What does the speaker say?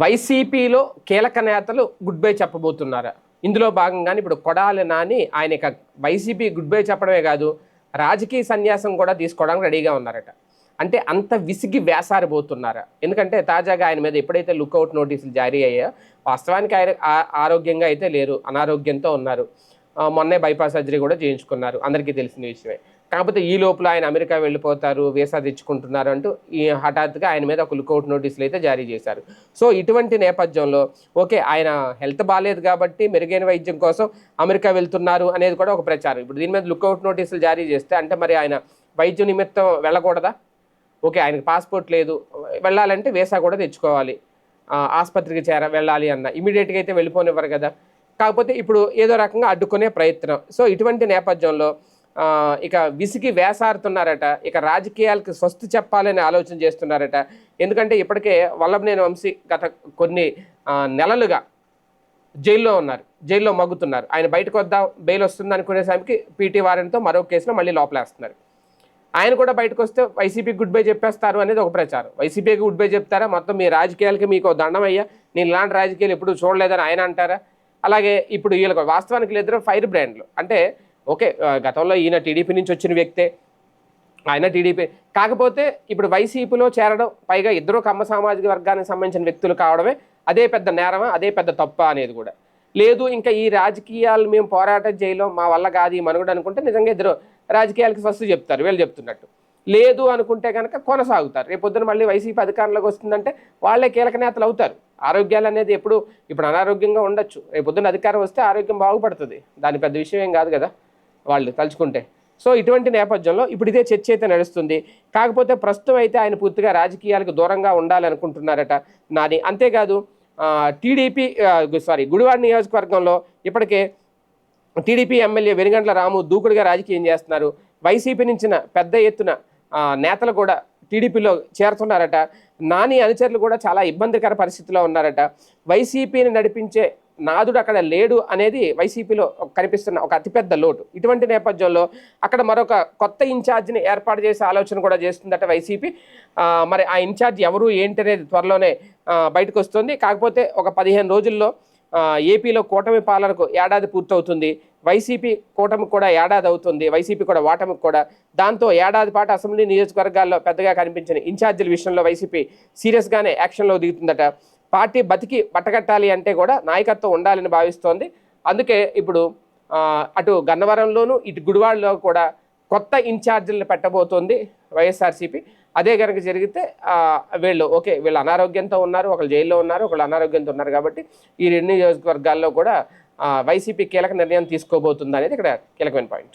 వైసీపీలో కీలక నేతలు గుడ్ బై చెప్పబోతున్నారు. ఇందులో భాగంగానే ఇప్పుడు కొడాలి నాని ఆయన ఇక వైసీపీ గుడ్ బై చెప్పడమే కాదు రాజకీయ సన్యాసం కూడా తీసుకోవడానికి రెడీగా ఉన్నారట. అంటే అంత విసిగి వేసారిపోతున్నారా ఎందుకంటే తాజాగా ఆయన మీద ఎప్పుడైతే లుక్అవుట్ నోటీసులు జారీ అయ్యాయో వాస్తవానికి ఆయన ఆరోగ్యంగా అయితే లేరు అనారోగ్యంతో ఉన్నారు. మొన్నే బైపాస్ సర్జరీ కూడా చేయించుకున్నారు. అందరికీ తెలిసిన విషయమే. కాకపోతే ఈ లోపల ఆయన అమెరికా వెళ్ళిపోతారు వీసా తెచ్చుకుంటున్నారు అంటూ ఈ హఠాత్తుగా ఆయన మీద ఒక లుకౌట్ నోటీసులు అయితే జారీ చేశారు. సో ఇటువంటి నేపథ్యంలో ఓకే ఆయన హెల్త్ బాగాలేదు కాబట్టి మెరుగైన వైద్యం కోసం అమెరికా వెళ్తున్నారు అనేది కూడా ఒక ప్రచారం. ఇప్పుడు దీని మీద లుకౌట్ నోటీసులు జారీ చేస్తే అంటే మరి ఆయన వైద్య నిమిత్తం వెళ్ళకూడదా? ఓకే ఆయనకి పాస్పోర్ట్ లేదు. వెళ్ళాలంటే వీసా కూడా తెచ్చుకోవాలి. ఆసుపత్రికి చేర వెళ్ళాలి అన్న. ఇమీడియట్గా అయితే వెళ్ళిపోనివ్వరు కదా? కాకపోతే ఇప్పుడు ఏదో రకంగా అడ్డుకునే ప్రయత్నం. సో ఇటువంటి నేపథ్యంలో ఇక విసిగి వేసారుతున్నారట ఇక రాజకీయాలకు స్వస్తి చెప్పాలని ఆలోచన చేస్తున్నారట. ఎందుకంటే ఇప్పటికే వల్లభనేని వంశీ గత కొన్ని నెలలుగా జైల్లో ఉన్నారు జైల్లో మగ్గుతున్నారు. ఆయన బయటకు వద్దాం బెయిల్ వస్తుంది అనుకునేసరికి పీటీ వారెంట్తో మరో కేసులో మళ్ళీ లోపలేస్తున్నారు. ఆయన కూడా బయటకు వస్తే వైసీపీ గుడ్ బై చెప్పేస్తారు అనేది ఒక ప్రచారం. వైసీపీకి గుడ్ బై చెప్తారా? మొత్తం మీ రాజకీయాలకి మీకు దండం అయ్యా. నేను ఇలాంటి రాజకీయాలు ఎప్పుడు చూడలేదని ఆయన అంటారా? అలాగే ఇప్పుడు వీళ్ళకు వాస్తవానికి వీళ్ళిద్దరు ఫైర్ బ్రాండ్లు. అంటే ఓకే గతంలో ఈయన టీడీపీ నుంచి వచ్చిన వ్యక్తే ఆయన టీడీపీ. కాకపోతే ఇప్పుడు వైసీపీలో చేరడం పైగా ఇద్దరు కమ్మ సామాజిక వర్గానికి సంబంధించిన వ్యక్తులు కావడమే అదే పెద్ద నేరమా అదే పెద్ద తప్ప అనేది కూడా. లేదు ఇంకా ఈ రాజకీయాలు మేము పోరాటం చేయలేం మా వల్ల కాదు ఈ మనుగడ అనుకుంటే నిజంగా ఇద్దరు రాజకీయాలకి ఫస్ట్ చెప్తారు వీళ్ళు చెప్తున్నట్టు. లేదు అనుకుంటే కనుక కొనసాగుతారు. రేపు పొద్దున మళ్ళీ వైసీపీ అధికారంలోకి వస్తుందంటే వాళ్ళే కీలక నేతలు అవుతారు. ఆరోగ్యాలు అనేది ఎప్పుడు ఇప్పుడు అనారోగ్యంగా ఉండొచ్చు. రేపు పొద్దున్న అధికారం వస్తే ఆరోగ్యం బాగుపడుతుంది. దాని పెద్ద విషయం ఏం కాదు కదా వాళ్ళు తలుచుకుంటే. సో ఇటువంటి నేపథ్యంలో ఇప్పుడు ఇదే చర్చ అయితే నడుస్తుంది. కాకపోతే ప్రస్తుతం అయితే ఆయన పూర్తిగా రాజకీయాలకు దూరంగా ఉండాలనుకుంటున్నారట నాది అంతేకాదు టీడీపీ సారీ గుడివాడ నియోజకవర్గంలో ఇప్పటికే టీడీపీ ఎమ్మెల్యే వెనుగండ్ల రాము దూకుడుగా రాజకీయం చేస్తున్నారు. వైసీపీ నుంచిన పెద్ద ఎత్తున నేతలు కూడా టీడీపీలో చేరుతున్నారట. నాని అనుచరులు కూడా చాలా ఇబ్బందికర పరిస్థితిలో ఉన్నారట. వైసీపీని నడిపించే నాదుడు అక్కడ లేడు అనేది వైసీపీలో కనిపిస్తున్న ఒక అతిపెద్ద లోటు. ఇటువంటి నేపథ్యంలో అక్కడ మరొక కొత్త ఇన్ఛార్జిని ఏర్పాటు చేసే ఆలోచన కూడా చేస్తుందట వైసీపీ. మరి ఆ ఇన్ఛార్జ్ ఎవరు ఏంటి అనేది త్వరలోనే బయటకు వస్తుంది కాకపోతే ఒక పదిహేను రోజుల్లో ఏపీలో కూటమి పాలనకు ఏడాది పూర్తవుతుంది. వైసీపీ కూటమికి కూడా ఏడాది అవుతుంది వైసీపీ కూడా ఓటమికి కూడా. దాంతో ఏడాది పాటు అసెంబ్లీ నియోజకవర్గాల్లో పెద్దగా కనిపించిన ఇన్ఛార్జీల విషయంలో వైసీపీ సీరియస్గానే యాక్షన్లో దిగుతుందట. పార్టీ బతికి బట్టగట్టాలి అంటే కూడా నాయకత్వం ఉండాలని భావిస్తోంది. అందుకే ఇప్పుడు అటు గన్నవరంలోనూ ఇటు గుడివాడలో కూడా కొత్త ఇన్ఛార్జీలను పెట్టబోతోంది వైఎస్ఆర్సీపీ. అదే కనుక జరిగితే వీళ్ళు ఓకే వీళ్ళు అనారోగ్యంతో ఉన్నారు ఒకళ్ళు జైల్లో ఉన్నారు ఒకళ్ళు అనారోగ్యంతో ఉన్నారు కాబట్టి ఈ రెండు నియోజకవర్గాల్లో కూడా వైసీపీ కీలక నిర్ణయం తీసుకోబోతుంది అనేది ఇక్కడ కీలకమైన పాయింట్.